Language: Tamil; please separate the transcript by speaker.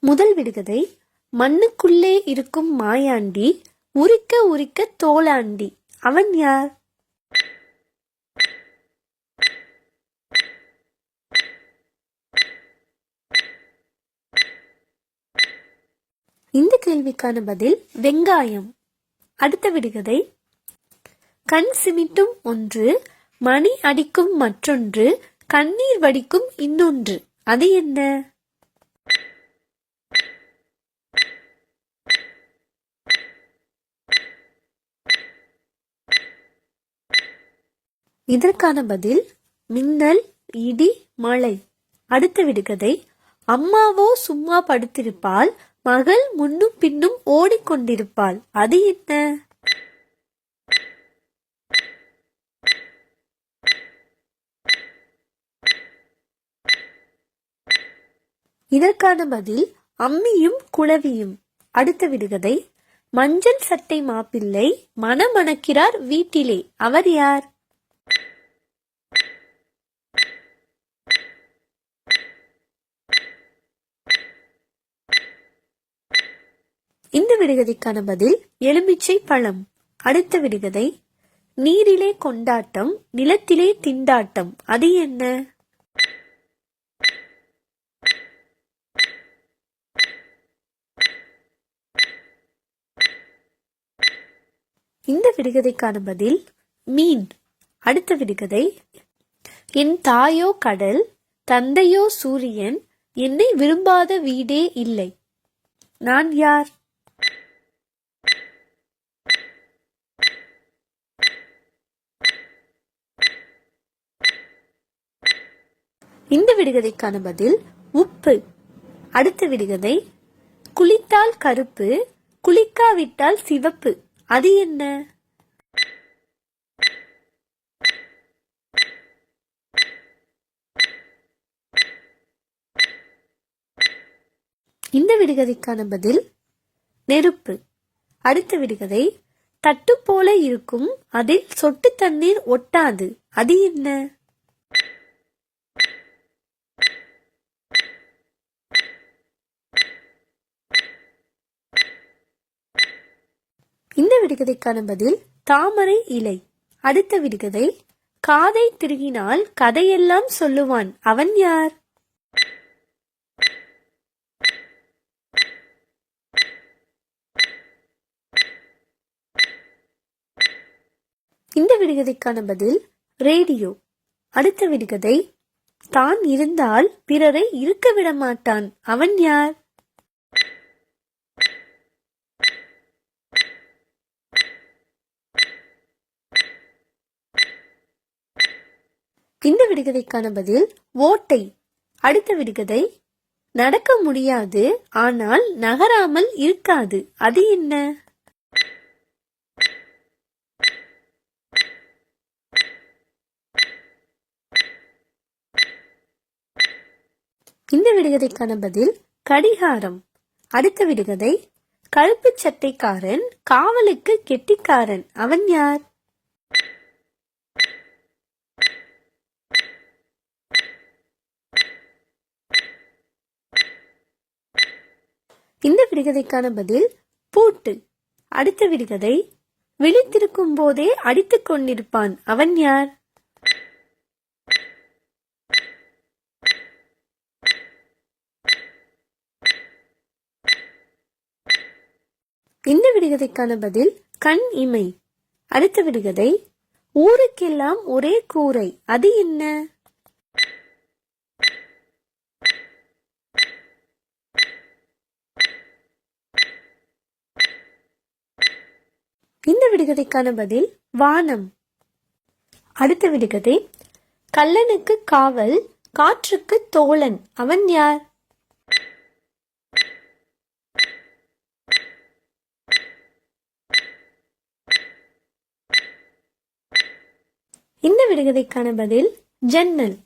Speaker 1: முதல் விடுகதை மண்ணுக்குள்ளே இருக்கும் மாயாண்டி உரிக்க உரிக்க தோலாண்டி அவன் யார்? இந்த கேள்விக்கான பதில் வெங்காயம். அடுத்த விடுகதை கண் சிமிட்டும் ஒன்று மணி அடிக்கும் மற்றொன்று கண்ணீர் வடிக்கும் இன்னொன்று. அது என்ன? இதற்கான பதில் மின்னல் இடி மழை. அடுத்த விடுகதை அம்மாவோ சும்மா படுத்திருப்பாள் மகள் முன்னும் பின்னும் ஓடிக்கொண்டிருப்பாள். அது என்ன? இதற்கான பதில் அம்மியும் குளவியும் அடுத்த விடுகதை மஞ்சள் சட்டை மாப்பிள்ளை மணமணக்கிறார் வீட்டிலே. அவர் யார்? இந்த விடுகதைக்கான பதில் எலுமிச்சை பழம். அடுத்த விடுகதை நீரிலே கொண்டாட்டம் நிலத்திலே திண்டாட்டம். அது என்ன? இந்த விடுகதைக்கான பதில் மீன். அடுத்த விடுகதை என் தாயோ கடல் தந்தையோ சூரியன் என்னை விரும்பாத வீடே இல்லை. நான் யார்? இந்த விடுகதைக்கான பதில் உப்பு. அடுத்த விடுகதை குளித்தால் கருப்பு குளிக்காவிட்டால் சிவப்பு. அது என்ன? இந்த விடுகதைக்கான பதில் நெருப்பு. அடுத்த விடுகதை தட்டு போல இருக்கும் அதில் சொட்டு தண்ணீர் ஒட்டாது. அது என்ன இந்த விடுகதைக்கான பதில் தாமரை இலை. அடுத்த விடுகதை காதை திருகினால் கதையெல்லாம் சொல்லுவான். அவன் யார்? இந்த விடுகதைக்கான பதில் ரேடியோ. அடுத்த விடுகதை தான் இருந்தால் பிறரை இருக்க விட மாட்டான் அவன் யார்? இந்த விடுகதைக்கான பதில் ஓட்டை. அடுத்த விடுகதை நடக்க முடியாது ஆனால் நகராமல் இருக்காது. அது என்ன? இந்த விடுகதைக்கான பதில் கடிகாரம். அடுத்த விடுகதை கழுப்பு சட்டைக்காரன் காவலுக்கு கெட்டிக்காரன். அவன் யார்? இந்த விடுகதைக்கான பதில் பூட்டு. அடுத்த விடுகதை விழித்திருக்கும் போதே அடித்துக் கொண்டிருப்பான். அவன் யார்? இந்த விடுகதைக்கான பதில் கண் இமை. அடுத்த விடுகதை ஊருக்கெல்லாம் ஒரே கூரை. அது என்ன? இந்த விடுகதைக்கான பதில் வானம். அடுத்த விடுகதை கல்லனுக்கு காவல் காற்றுக்கு தோழன். அவன் யார்? இந்த விடுகதைக்கான பதில் ஜன்னல்.